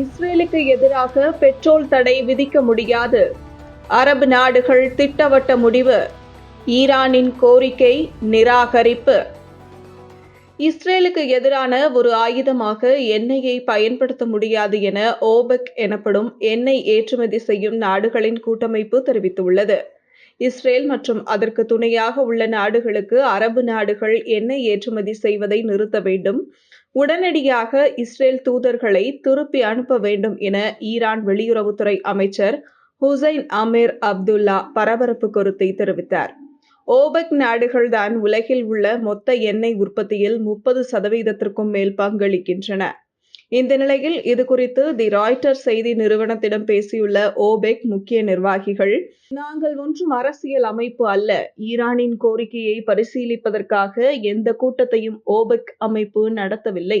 இஸ்ரேலுக்கு எதிராக பெட்ரோல் தடை விதிக்க முடியாது. அரபு நாடுகள் திட்டவட்ட முடிவு. ஈரானின் கோரிக்கை நிராகரிப்பு. இஸ்ரேலுக்கு எதிரான ஒரு ஆயுதமாக எண்ணெயை பயன்படுத்த முடியாது என ஓபெக் எனப்படும் எண்ணெய் ஏற்றுமதி செய்யும் நாடுகளின் கூட்டமைப்பு தெரிவித்துள்ளது. இஸ்ரேல் மற்றும் அதற்கு துணையாக உள்ள நாடுகளுக்கு அரபு நாடுகள் எண்ணெய் ஏற்றுமதி செய்வதை நிறுத்த வேண்டும். உடனடியாக இஸ்ரேல் தூதர்களை திருப்பி அனுப்ப வேண்டும் என ஈரான் வெளியுறவுத்துறை அமைச்சர் ஹுசைன் அமீர் அப்துல்லா பரபரப்பு கருத்தை தெரிவித்தார். ஓபெக் நாடுகள்தான் உலகில் உள்ள மொத்த எண்ணெய் உற்பத்தியில் முப்பது சதவீதத்திற்கும் மேல் பங்களிக்கின்றன. இந்த நிலையில் இதுகுறித்து தி ராய்டர் செய்தி நிறுவனத்திடம் பேசியுள்ள ஓபெக் முக்கிய நிர்வாகிகள் நாங்கள் ஒன்றும் அரசியல் அமைப்பு அல்ல. ஈரானின் கோரிக்கையை பரிசீலிப்பதற்காக எந்த கூட்டத்தையும் ஓபெக் அமைப்பு நடத்தவில்லை.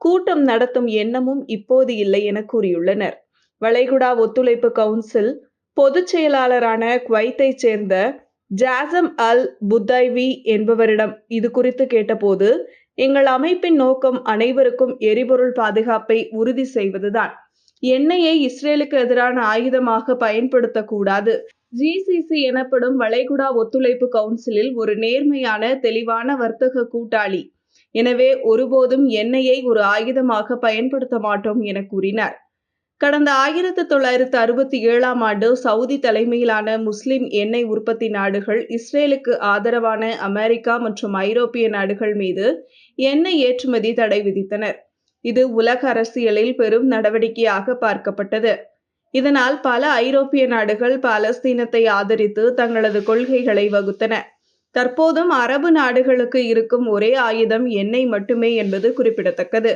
கூட்டம் நடத்தும் எண்ணமும் இப்போது இல்லை என கூறியுள்ளனர். வளைகுடா ஒத்துழைப்பு கவுன்சில் பொதுச் செயலாளரான குவைத்தைச் சேர்ந்த ஜாசம் அல் புத்தைவி என்பவரிடம் இது குறித்து கேட்டபோது எங்கள் அமைப்பின் நோக்கம் அனைவருக்கும் எரிபொருள் பாதுகாப்பை உறுதி செய்வதுதான். எண்ணெயை இஸ்ரேலுக்கு எதிரான ஆயுதமாக பயன்படுத்தக்கூடாது. ஜிசிசி எனப்படும் வளைகுடா ஒத்துழைப்பு கவுன்சிலில் ஒரு நேர்மையான தெளிவான வர்த்தக கூட்டாளி. எனவே ஒருபோதும் எண்ணெயை ஒரு ஆயுதமாக பயன்படுத்த மாட்டோம் என கூறினார். கடந்த ஆயிரத்து தொள்ளாயிரத்து அறுபத்தி ஏழாம் ஆண்டு சவுதி தலைமையிலான முஸ்லிம் எண்ணெய் உற்பத்தி நாடுகள் இஸ்ரேலுக்கு ஆதரவான அமெரிக்கா மற்றும் ஐரோப்பிய நாடுகள் மீது எண்ணெய் ஏற்றுமதி தடை விதித்தனர். இது உலக அரசியலில் பெரும் நடவடிக்கையாக பார்க்கப்பட்டது. இதனால் பல ஐரோப்பிய நாடுகள் பாலஸ்தீனத்தை ஆதரித்து தங்களது கொள்கைகளை வகுத்தன. தற்போதும் அரபு நாடுகளுக்கு இருக்கும் ஒரே ஆயுதம் எண்ணெய் மட்டுமே என்பது குறிப்பிடத்தக்கது.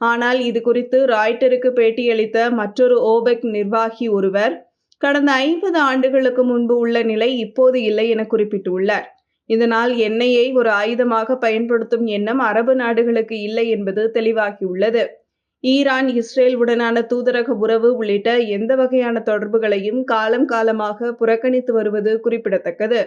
ஆனால் இது குறித்து ராய்டருக்கு பேட்டியளித்த மற்றொரு ஓபெக் நிர்வாகி ஒருவர் கடந்த ஐம்பது ஆண்டுகளுக்கு முன்பு உள்ள நிலை இப்போது இல்லை என குறிப்பிட்டுள்ளார். இதனால் எண்ணெயை ஒரு ஆயுதமாக பயன்படுத்தும் எண்ணம் அரபு நாடுகளுக்கு இல்லை என்பது தெளிவாகியுள்ளது. ஈரான் இஸ்ரேல் உடனான தூதரக உறவு உள்ளிட்ட எந்த வகையான தொடர்புகளையும் காலம் காலமாக புறக்கணித்து வருவது குறிப்பிடத்தக்கது.